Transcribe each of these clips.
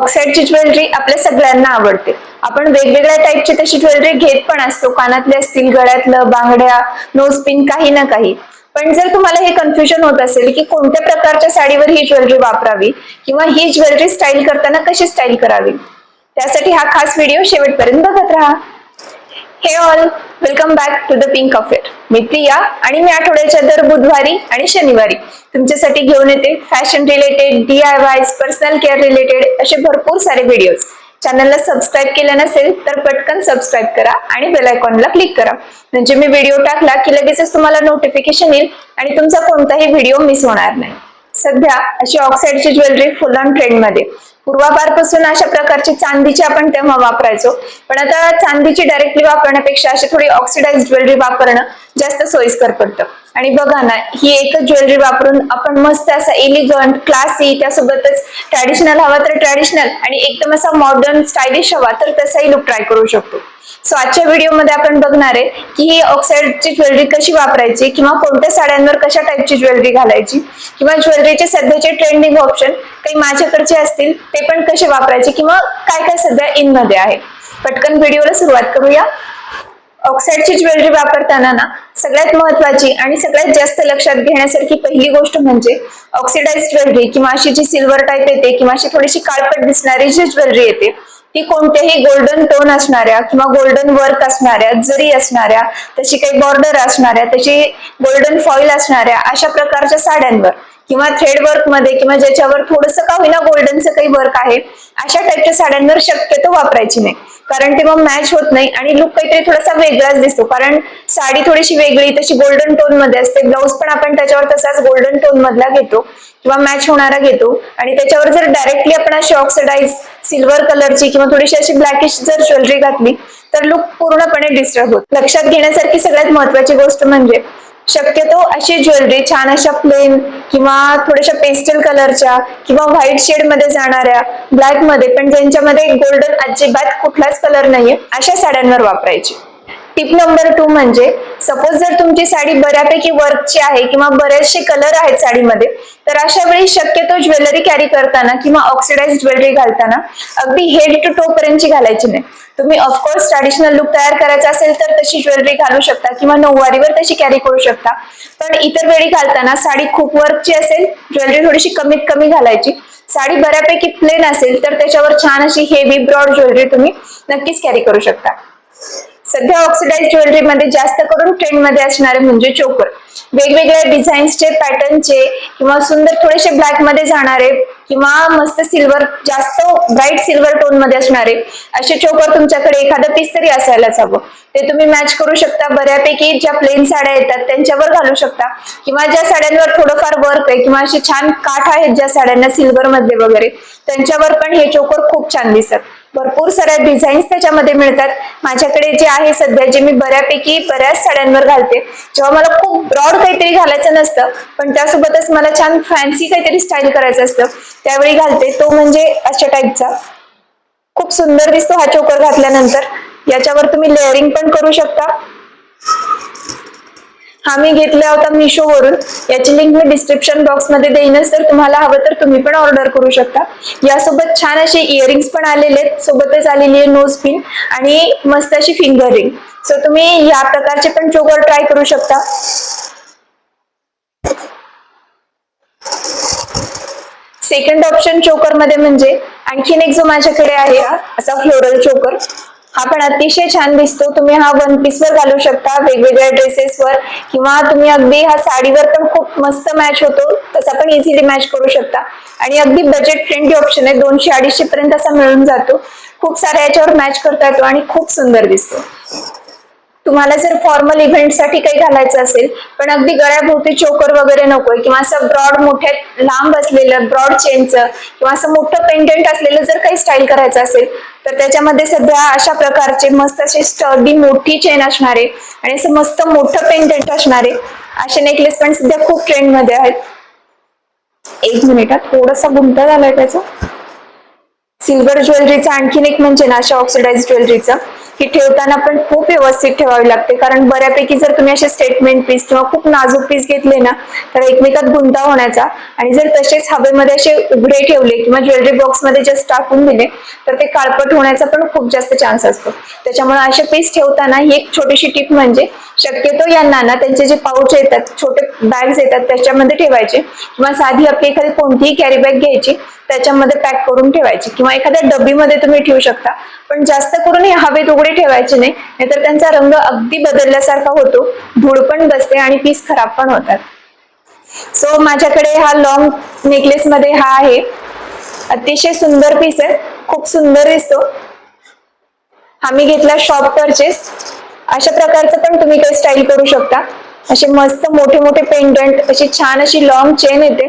ऑक्साईडची jewellery आपल्या सगळ्यांना आवडते. आपण वेगवेगळ्या टाईपची तशी ज्वेलरी घेत पण असतो. कानातले असतील गळ्यातलं बांगड्या नोज पिन काही ना काही. पण जर तुम्हाला हे कन्फ्युजन होत असेल की कोणत्या प्रकारच्या साडीवर ही ज्वेलरी वापरावी किंवा ही ज्वेलरी स्टाईल करताना कशी स्टाईल करावी? त्यासाठी हा खास व्हिडिओ शेवटपर्यंत बघत राहा. Hey all welcome back to the pink affair मी प्रिया आणि मी आठवड्याच्या दर बुधवारी आणि शनिवारी तुमच्यासाठी घेऊन येते fashion related D I Ys personal care related असे भरपूर सारे व्हिडिओज चॅनलला सबस्क्राईब केलं नसेल तर पटकन सबस्क्राईब करा आणि बेल आयकॉनला क्लिक करा. म्हणजे मी व्हिडिओ टाकला की लगेचच तुम्हाला नोटिफिकेशन येईल आणि तुमचा कोणताही व्हिडिओ मिस होणार नाही. सध्या अशी ऑक्साईडची ज्वेलरी फुल ऑन ट्रेंडमध्ये पूर्वापारपासून अशा प्रकारची चांदीची आपण तेव्हा वापरायचो. पण आता चांदीची डायरेक्टली वापरण्यापेक्षा अशी थोडी ऑक्सिडाइज ज्वेलरी वापरणं जास्त सोयीस्कर पडतं. आणि बघा ना ही एकच ज्वेलरी वापरून आपण मस्त असा एलिगंट क्लासी त्यासोबतच ट्रॅडिशनल हवा तर ट्रॅडिशनल आणि एकदम असा मॉडर्न स्टायलिश हवा तर तसाही लुक ट्राय करू शकतो. सो आजच्या व्हिडिओमध्ये आपण बघणार आहे की ही ऑक्साईडची ज्वेलरी कशी वापरायची किंवा कोणत्या साड्यांवर कशा टाईपची ज्वेलरी घालायची किंवा ज्वेलरीचे सध्याचे ट्रेंडिंग ऑप्शन काही माझ्याकडचे असतील ते पण कसे वापरायचे किंवा काय काय सध्या इनमध्ये आहे. पटकन व्हिडिओला सुरुवात करूया. ऑक्साईडची ज्वेलरी वापरताना ना सगळ्यात महत्वाची आणि सगळ्यात जास्त लक्षात घेण्यासारखी पहिली गोष्ट म्हणजे ऑक्सिडाइज ज्वेलरी किंवा अशी जी सिल्वर टाईप येते किंवा अशी थोडीशी काळपट दिसणारी जी ज्वेलरी येते ती कोणत्याही गोल्डन टोन असणाऱ्या किंवा गोल्डन वर्क असणाऱ्या जरी असणाऱ्या तशी काही बॉर्डर असणाऱ्या त्याची गोल्डन फॉईल असणाऱ्या अशा प्रकारच्या साड्यांवर किंवा थ्रेड वर्कमध्ये किंवा ज्याच्यावर थोडस का होईना गोल्डनचं काही वर्क आहे अशा टाईपच्या साड्यांवर शक्यतो वापरायची नाही. कारण ते मग मॅच होत नाही आणि लुक काहीतरी थोडासा वेगळाच दिसतो. कारण साडी थोडीशी वेगळी तशी गोल्डन टोनमध्ये असते. ब्लाऊज पण आपण त्याच्यावर तसाच गोल्डन टोन मधला घेतो किंवा मॅच होणारा घेतो. आणि त्याच्यावर जर डायरेक्टली आपण अशी ऑक्सिडाईज सिल्वर कलरची किंवा थोडीशी अशी ब्लॅकिश जर ज्वेलरी घातली तर लुक पूर्णपणे डिस्टर्ब होत. लक्षात घेण्यासारखी सगळ्यात महत्वाची गोष्ट म्हणजे शक्यतो अशी ज्वेलरी छान अशा प्लेन किंवा थोड्याशा पेस्टल कलरच्या किंवा व्हाईट शेडमध्ये जाणाऱ्या ब्लॅकमध्ये पण ज्यांच्यामध्ये गोल्डन अजिबात कुठलाच कलर नाहीये अशा साड्यांवर वापरायची. टिप नंबर टू म्हणजे सपोज जर तुमची साडी बऱ्यापैकी वर्कची आहे किंवा बरेचसे कलर आहेत साडीमध्ये तर अशा वेळी शक्यतो ज्वेलरी कॅरी करताना किंवा ऑक्सिडाइज ज्वेलरी घालताना अगदी हेड टू टो पर्यंतची घालायची नाही. तुम्ही ऑफकोर्स ट्रॅडिशनल लुक तयार करायचा असेल तर तशी ज्वेलरी घालू शकता किंवा नऊवारीवर तशी कॅरी करू शकता. पण इतर वेळी घालताना साडी खूप वर्कची असेल ज्वेलरी थोडीशी कमीत कमी घालायची. साडी बऱ्यापैकी प्लेन असेल तर त्याच्यावर छान अशी हेवी ब्रॉड ज्वेलरी तुम्ही नक्कीच कॅरी करू शकता. सध्या ऑक्सिडाइज ज्वेलरी मध्ये जास्त करून ट्रेंडमध्ये असणारे म्हणजे चोकर वेगवेगळ्या डिझाईन्सचे पॅटर्नचे किंवा सुंदर थोडेसे ब्लॅकमध्ये जाणारे किंवा मस्त सिल्वर जास्त ब्राईट सिल्वर टोनमध्ये असणारे असे चोकर तुमच्याकडे एखादं पीस तरी असायलाच हवं. ते तुम्ही मॅच करू शकता. बऱ्यापैकी ज्या प्लेन साड्या येतात त्यांच्यावर घालू शकता. किंवा ज्या साड्यांवर थोडंफार वर्क आहे किंवा असे छान काठ आहेत ज्या साड्यांना सिल्वर मध्ये वगैरे त्यांच्यावर पण हे चोकर खूप छान दिसत भरपूर साऱ्या डिझाईन्स त्याच्यामध्ये मिळतात. माझ्याकडे जे आहे सध्या जे मी बऱ्यापैकी बऱ्याच साड्यांवर घालते. जेव्हा मला खूप ब्रॉड काहीतरी घालायचं नसतं पण त्यासोबतच मला छान फॅन्सी काहीतरी स्टाईल करायचं असतं त्यावेळी घालते. तो म्हणजे अशा टाईपचा खूप सुंदर दिसतो हा चोकर घातल्यानंतर. याच्यावर तुम्ही लेअरिंग पण करू शकता. हा मी घेतला होता मिशो वरून याची लिंक मी डिस्क्रिप्शन बॉक्समध्ये देईनच तर तुम्हाला हवं तर तुम्ही पण ऑर्डर करू शकता. यासोबत छान असे इयरिंग्स पण आलेले आहेत. सोबतच आलेली आहे नोज पिन आणि मस्त अशी फिंगर रिंग सो तुम्ही या प्रकारचे पण चोकर ट्राय करू शकता. सेकंड ऑप्शन चोकरमध्ये म्हणजे आणखीन एक जो माझ्याकडे आहे असा फ्लोरल चोकर. हा पण अतिशय छान दिसतो. तुम्ही हा वन पीस वर घालू शकता वेगवेगळ्या ड्रेसेस वर किंवा तुम्ही अगदी हा साडीवर पण खूप मस्त मॅच होतो. तसा पण इझिली मॅच करू शकता. आणि अगदी बजेट फ्रेंडली ऑप्शन आहे. दोनशे अडीचशे पर्यंत असा मिळून जातो. खूप साऱ्या याच्यावर मॅच करता येतो आणि खूप सुंदर दिसतो. तुम्हाला जर फॉर्मल इव्हेंटसाठी काही घालायचं असेल पण अगदी गळ्याभोवती चोकर वगैरे नकोय किंवा असं ब्रॉड मोठ्या लांब असलेलं ब्रॉड चेनचं किंवा असं मोठं पेंडंट असलेलं जर काही स्टाईल करायचं असेल तर त्याच्यामध्ये सध्या अशा प्रकारचे मस्त असे स्टडी मोठी चेन असणारे आणि असं मस्त मोठं पेंडेंट असणारे असे नेकलेस पण सध्या खूप ट्रेंडमध्ये आहेत. एक मिनिटात थोडासा गुंता झालाय त्याचा. सिल्वर ज्वेलरीचा आणखीन एक म्हणजे ना अशा ऑक्सिडाइज ज्वेलरीचा ही ठेवताना पण खूप व्यवस्थित ठेवावी लागते. कारण बऱ्यापैकी जर तुम्ही असे स्टेटमेंट पीस किंवा खूप नाजूक पीस घेतले ना तर एकमेकात गुंता होण्याचा आणि जर तसेच हवेमध्ये असे उघडे ठेवले किंवा ज्वेलरी बॉक्समध्ये जस्ट टाकून दिले तर ते काळपट होण्याचा पण खूप जास्त चान्स असतो. त्याच्यामुळे असे पीस ठेवताना ही एक छोटीशी टिप म्हणजे शक्यतो यांना ना त्यांचे जे पाऊच येतात छोटे बॅग्स येतात त्याच्यामध्ये ठेवायचे. किंवा साधी आपली एखादी कोणतीही कॅरी बॅग घ्यायची त्याच्यामध्ये पॅक करून ठेवायची. किंवा एखाद्या डबीमध्ये तुम्ही ठेवू शकता. पण जास्त करून हे हवेत उघडे ठेवायचे नाही. नाहीतर त्यांचा रंग अगदी बदलल्यासारखा होतो. धूळ पण बसते आणि पीस खराब पण होतात. सो माझ्याकडे हा लॉंग नेकलेस मध्ये हा आहे. अतिशय सुंदर पीस आहे. खूप सुंदर दिसतो. हा मी घेतला शॉप परचेस अशा प्रकारचं पण तुम्ही काही स्टाईल करू शकता. असे मस्त मोठे मोठे पेंडंट अशी छान अशी लॉंग चेन येते.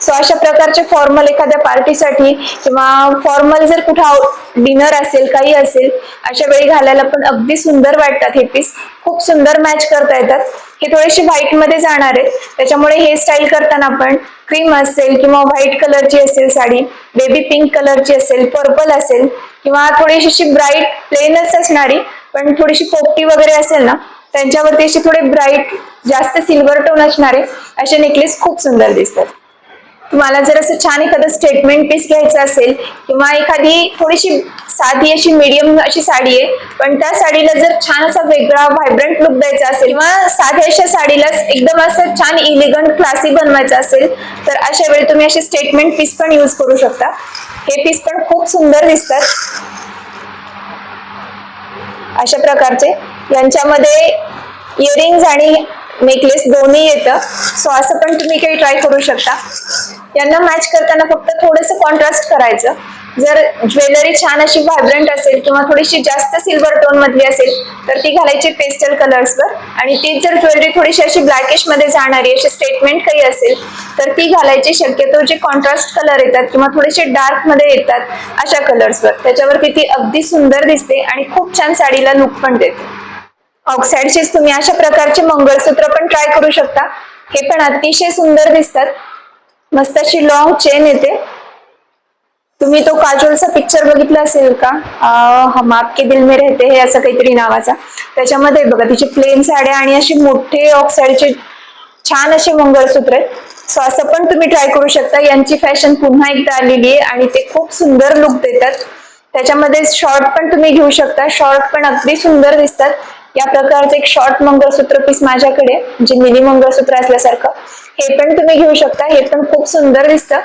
सो अशा प्रकारचे फॉर्मल एखाद्या पार्टीसाठी किंवा फॉर्मल जर कुठं डिनर असेल काही असेल अशा वेळी घालायला पण अगदी सुंदर वाटतात हे पीस खूप सुंदर मॅच करता येतात. हे थोडेसे व्हाईटमध्ये जाणार आहेत. त्याच्यामुळे हे स्टाईल करताना आपण क्रीम असेल किंवा व्हाईट कलरची असेल साडी बेबी पिंक कलरची असेल पर्पल असेल किंवा थोडीशी अशी ब्राईट प्लेनच असणारी पण थोडीशी पोपटी वगैरे असेल ना त्यांच्यावरती असे थोडे ब्राईट जास्त सिल्वर टोन असणारे असे नेकलेस खूप सुंदर दिसतात. तुम्हाला जर असं छान एखादं स्टेटमेंट पीस घ्यायचं असेल किंवा एखादी थोडीशी साधी अशी मीडियम अशी साडी आहे पण त्या साडीला जर छान असा वेगळा व्हायब्रंट लुक द्यायचा असेल किंवा साध्या अशा साडीला एकदम असं छान इलिगंट क्लासी बनवायचं असेल तर अशा वेळी तुम्ही असे स्टेटमेंट पीस पण यूज करू शकता. हे पीस पण खूप सुंदर दिसतात. अशा प्रकारचे. यांच्यामध्ये इयरिंग आणि नेकलेस दोन्ही येतं. सो असं पण तुम्ही काही ट्राय करू शकता. यांना मॅच करताना फक्त थोडंसं कॉन्ट्रास्ट करायचं. जर ज्वेलरी छान अशी व्हायब्रंट असेल किंवा थोडीशी जास्त सिल्वर टोन मधली असेल तर ती घालायची पेस्टल कलर्सवर आणि ती जर ज्वेलरी थोडीशी अशी ब्लॅकिशमध्ये जाणारी अशी स्टेटमेंट काही असेल तर ती घालायची शक्यतो जे कॉन्ट्रास्ट कलर येतात किंवा थोडेसे डार्कमध्ये येतात अशा कलर्सवर त्याच्यावरती ती अगदी सुंदर दिसते आणि खूप छान साडीला लुक पण देते. ऑक्साईडचेच तुम्ही अशा प्रकारचे मंगळसूत्र पण ट्राय करू शकता. हे पण अतिशय सुंदर दिसतात. मस्त अशी लॉंग चेन येते. तुम्ही तो काजोलचा पिक्चर बघितला असेल का? हम आपके दिल में रहते हे असं काहीतरी नावाचा. त्याच्यामध्ये बघा तिचे प्लेन साड्या आणि असे मोठे ऑक्साईडचे छान असे मंगळसूत्र आहेत. सो असं पण तुम्ही ट्राय करू शकता. यांची फॅशन पुन्हा एकदा आलेली आहे आणि ते खूप सुंदर लुक देतात. त्याच्यामध्ये शॉर्ट पण तुम्ही घेऊ शकता. शॉर्ट पण अगदी सुंदर दिसतात. या प्रकारचं एक शॉर्ट मंगळसूत्र पीस माझ्याकडे म्हणजे मिनी मंगळसूत्र असल्यासारखं. हे पण तुम्ही घेऊ शकता. हे पण खूप सुंदर दिसतं.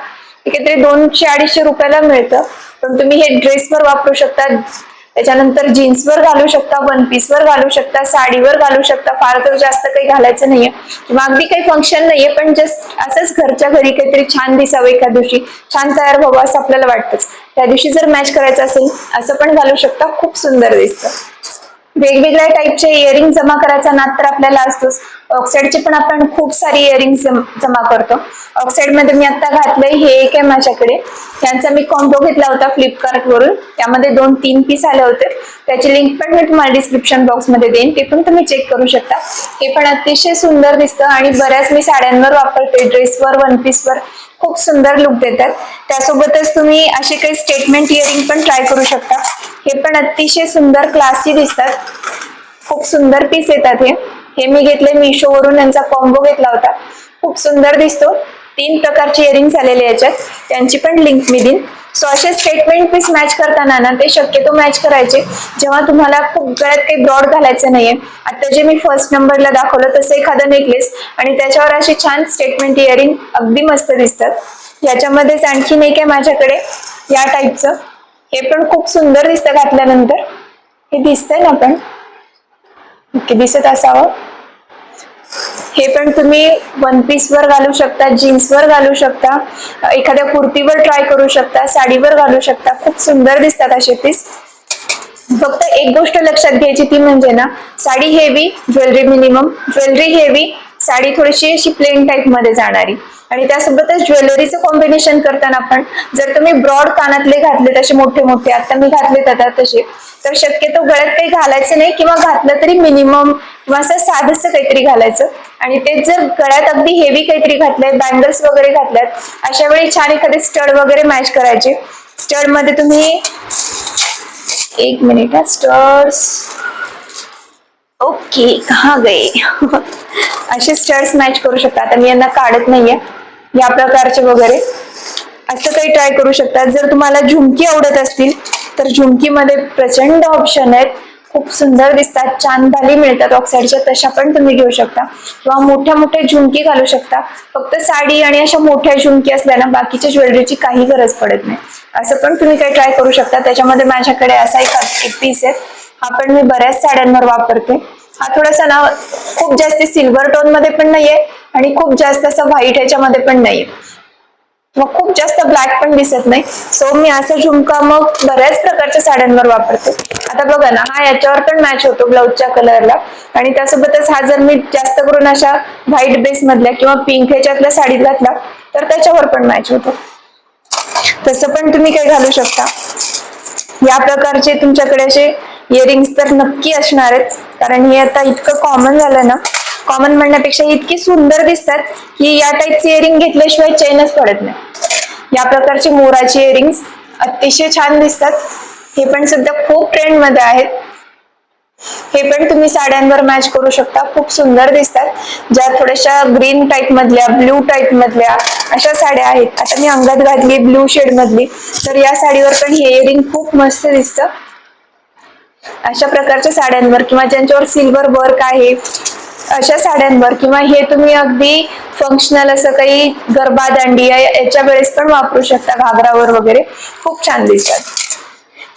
हे काहीतरी दोनशे अडीचशे रुपयाला मिळतं. पण तुम्ही हे ड्रेसवर वापरू शकता. त्याच्यानंतर जीन्सवर घालू शकता वन पीसवर घालू शकता साडीवर घालू शकता. फार तर जास्त काही घालायचं नाहीये. किंवा अगदी काही फंक्शन नाहीये पण जस्ट असंच घरच्या घरी काहीतरी छान दिसावं एका दिवशी. छान तयार व्हावं असं आपल्याला वाटतंच. त्या दिवशी जर मॅच करायचं असेल असं पण घालू शकता. खूप सुंदर दिसतं. वेगवेगळ्या टाईपचे इयरिंग जमा करायचा नाद तर आपल्याला असतोच. ऑक्साईडचे पण आपण खूप सारी इयरिंग जमा करतो. ऑक्साईडमध्ये मी आता घातलंय हे एक आहे माझ्याकडे. यांचा मी कॉम्बो घेतला होता फ्लिपकार्ट वरून. त्यामध्ये दोन तीन पीस आले होते. त्याची लिंक पण मी तुम्हाला डिस्क्रिप्शन बॉक्समध्ये देईन. ते पण तुम्ही चेक करू शकता. हे पण अतिशय सुंदर दिसतं आणि बऱ्याच मी साड्यांवर वापरते. ड्रेसवर वन पीसवर खूप सुंदर लुक देतात. त्यासोबतच तुम्ही असे काही स्टेटमेंट इयरिंग पण ट्राय करू शकता. हे पण अतिशय सुंदर क्लासी दिसतात. खूप सुंदर पीस येतात हे. हे मी घेतले मिशो वरून यांचा कॉम्बो घेतला होता. खूप सुंदर दिसतो. तीन प्रकारचे इयरिंग्स आलेले याच्यात. त्यांची पण लिंक मी देईन. सो असे स्टेटमेंट पीस मॅच करताना ना ते शक्यतो मॅच करायचे. जेव्हा तुम्हाला खूप गळ्यात काही ब्रॉड घालायचं नाहीये. आता जे मी फर्स्ट नंबरला दाखवलं तसं एखादं नेकलेस आणि त्याच्यावर असे छान स्टेटमेंट इयरिंग अगदी मस्त दिसतात. याच्यामध्येच आणखीन एक आहे माझ्याकडे या टाईपचं हे पण खूप सुंदर दिसतं घातल्यानंतर. हे दिसतंय ना पण? ओके दिसत असावं. हे पण तुम्ही वन पीस वर घालू शकता जीन्स वर घालू शकता एखाद्या कुर्तीवर ट्राय करू शकता साडीवर घालू शकता. खूप सुंदर दिसतात असे पीस फक्त एक गोष्ट लक्षात घ्यायची ती म्हणजे ना sari heavy jewellery minimum jewellery heavy sari थोडीशी अशी प्लेन टाईपमध्ये जाणारी. आणि त्यासोबतच ज्वेलरीचं कॉम्बिनेशन करताना पण जर तुम्ही ब्रॉड कानातले घातले तसे मोठे मोठे आता मी घातले आता तसे तर शक्यतो गळ्यात काही घालायचं नाही किंवा घातलं तरी मिनिमम किंवा असं साधस काहीतरी घालायचं. आणि ते जर गळ्यात अगदी हेवी काहीतरी घातलंय बँगल्स वगैरे घातल्यात अशा वेळी छान एखादे स्टड वगैरे मॅच करायचे. स्टडमध्ये तुम्ही एक मिनिट हा स्टर्स ओके कहा गए असे स्टर्स मॅच करू शकता. आता मी यांना काढत नाहीये. या प्रकारचे वगैरे. असं काही ट्राय करू शकता. जर तुम्हाला झुमकी आवडत असतील तर झुमकीमध्ये प्रचंड ऑप्शन आहेत. खूप सुंदर दिसतात. छान भाली मिळतात ऑक्साईडच्या तशा पण तुम्ही घेऊ शकता. किंवा मोठ्या मोठ्या झुमकी घालू शकता. फक्त साडी आणि अशा मोठ्या झुमकी असल्या ना बाकीच्या ज्वेलरीची काही गरज पडत नाही. असं पण तुम्ही काही ट्राय करू शकता. त्याच्यामध्ये माझ्याकडे असा एक पीस आहे. हा पण मी बऱ्याच साड्यांवर वापरते. हा थोडासा ना खूप जास्त सिल्वर टोनमध्ये पण नाहीये. आणि खूप जास्त असं व्हाईट ह्याच्यामध्ये पण नाहीये मग खूप जास्त ब्लॅक पण दिसत नाही. सो मी असा झुमका मग बऱ्याच प्रकारच्या साड्यांवर वापरते. आता बघा ना हा याच्यावर पण मॅच होतो ब्लाऊजच्या कलरला आणि त्यासोबतच हा जर मी जास्त करून अशा व्हाईट बेस मधल्या किंवा पिंक ह्याच्यातल्या साडीत घातला तर त्याच्यावर पण मॅच होतो. तसं पण तुम्ही काही घालू शकता. या प्रकारचे तुमच्याकडे असे इयरिंग्स तर नक्की असणार आहेत. कारण हे आता इतकं कॉमन झालं ना कॉमन म्हणण्यापेक्षा इतकी सुंदर दिसतात की या टाईपचे इयरिंग घेतल्याशिवाय चैनच पडत नाही. या प्रकारचे मोराचे इयरिंग्स अतिशय छान दिसतात. हे पण सध्या खूप ट्रेंडमध्ये आहेत. हे पण तुम्ही साड्यांवर मॅच करू शकता. खूप सुंदर दिसतात. ज्या थोड्याशा ग्रीन टाईप मधल्या ब्ल्यू टाईप मधल्या अशा साड्या आहेत. आता मी अंगात घातली ब्ल्यू शेड मधली तर या साडीवर पण हे इयरिंग खूप मस्त दिसतं. अशा प्रकारच्या साड्यांवर किंवा ज्यांच्यावर सिल्वर वर्क आहे अशा साड्यांवर किंवा हे तुम्ही अगदी फंक्शनल असं काही गरबा दांडिया याच्या वेळेस पण वापरू शकता घागरावर वगैरे. खूप छान दिसतात.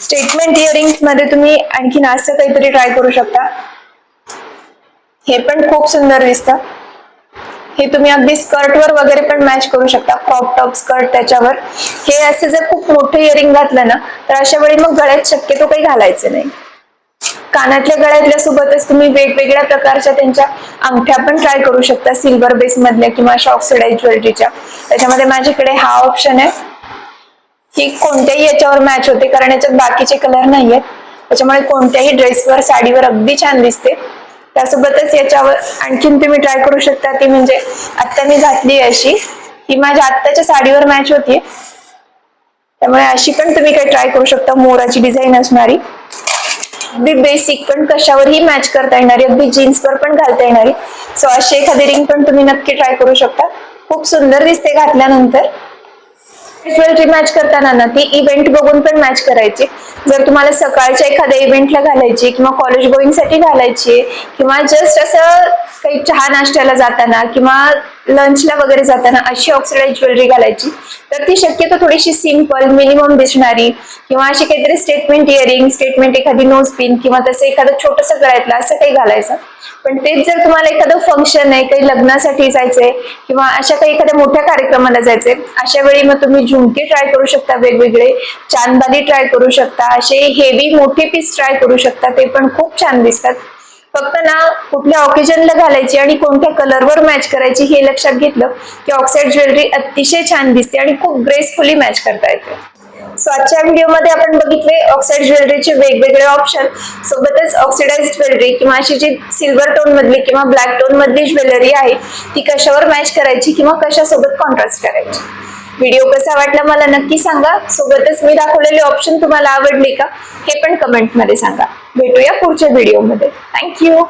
स्टेटमेंट इयरिंग्समध्ये तुम्ही आणखीन असं काहीतरी ट्राय करू शकता. हे पण खूप सुंदर दिसतं. हे तुम्ही अगदी स्कर्टवर वगैरे पण मॅच करू शकता क्रॉप टॉप स्कर्ट त्याच्यावर. हे असे जर खूप मोठं इयरिंग घातलं ना तर अशा वेळी मग गळ्यात शक्यतो काही घालायचं नाही. कानातल्या गळ्यातल्या सोबतच तुम्ही वेगवेगळ्या प्रकारच्या त्यांच्या अंगठ्या पण ट्राय करू शकता सिल्वर बेस मधल्या किंवा ऑक्सिडाईज ज्वेलरीच्या. त्याच्यामध्ये माझ्याकडे हा ऑप्शन आहे. ही कोणत्याही याच्यावर मॅच होते कारण याच्यात बाकीचे कलर नाही आहेत त्याच्यामुळे कोणत्याही ड्रेसवर साडीवर अगदी छान दिसते. त्यासोबतच याच्यावर आणखीन तुम्ही ट्राय करू शकता ती म्हणजे आता मी घातली अशी. ती माझ्या आत्ताच्या साडीवर मॅच होतीये. त्यामुळे अशी पण तुम्ही काही ट्राय करू शकता. मोराची डिझाईन असणारी. अगदी बेसिक पण कशावरही मॅच करता येणारी अगदी जीन्सवर पण घालता येणारी सो अशी एखादी रिंग पण तुम्ही नक्की ट्राय करू शकता. खूप सुंदर दिसते घातल्यानंतर. ज्वेलरी मॅच करताना ना ती इव्हेंट बघून पण मॅच करायची. जर तुम्हाला सकाळच्या एखाद्या इव्हेंटला घालायची किंवा कॉलेज गोईंगसाठी घालायची किंवा जस्ट असं काही चहा नाश्त्याला जाताना किंवा लंचला वगैरे जाताना अशी ऑक्सिडाईज ज्वेलरी घालायची. तर ती शक्यतो थोडीशी सिंपल मिनिमम दिसणारी किंवा अशी काहीतरी स्टेटमेंट इयरिंग स्टेटमेंट एखादी नोज पिन किंवा तसं एखादं छोटंसं गळ्यातलं असं काही घालायचं. पण तेच जर तुम्हाला एखादं फंक्शन आहे काही लग्नासाठी जायचंय किंवा अशा काही एखाद्या मोठ्या कार्यक्रमाला जायचंय अशा वेळी मग तुम्ही झुमके ट्राय करू शकता वेगवेगळे चांदबाली ट्राय करू शकता असे हेवी मोठे पीस ट्राय करू शकता ते पण खूप छान दिसतात. फक्त ना कुठल्या ऑकेजनला घालायची आणि कोणत्या कलरवर मॅच करायची हे लक्षात घेतलं की ऑक्साईड ज्वेलरी अतिशय छान दिसते आणि खूप ग्रेसफुली मॅच करता येते. सो आजच्या व्हिडिओमध्ये आपण बघितले ऑक्साईड ज्वेलरीचे वेगवेगळे ऑप्शन सोबतच ऑक्सिडाइज ज्वेलरी किंवा अशी जी सिल्वर टोन मधली किंवा ब्लॅक टोन मधली ज्वेलरी आहे ती कशावर मॅच करायची किंवा कशासोबत कॉन्ट्रास्ट करायची? व्हिडिओ कसा वाटला मला नक्की सांगा. सोबतच मी दाखवलेले ऑप्शन तुम्हाला आवडले का हे पण कमेंटमध्ये सांगा. भेटूया पुढच्या व्हिडिओमध्ये थँक्यू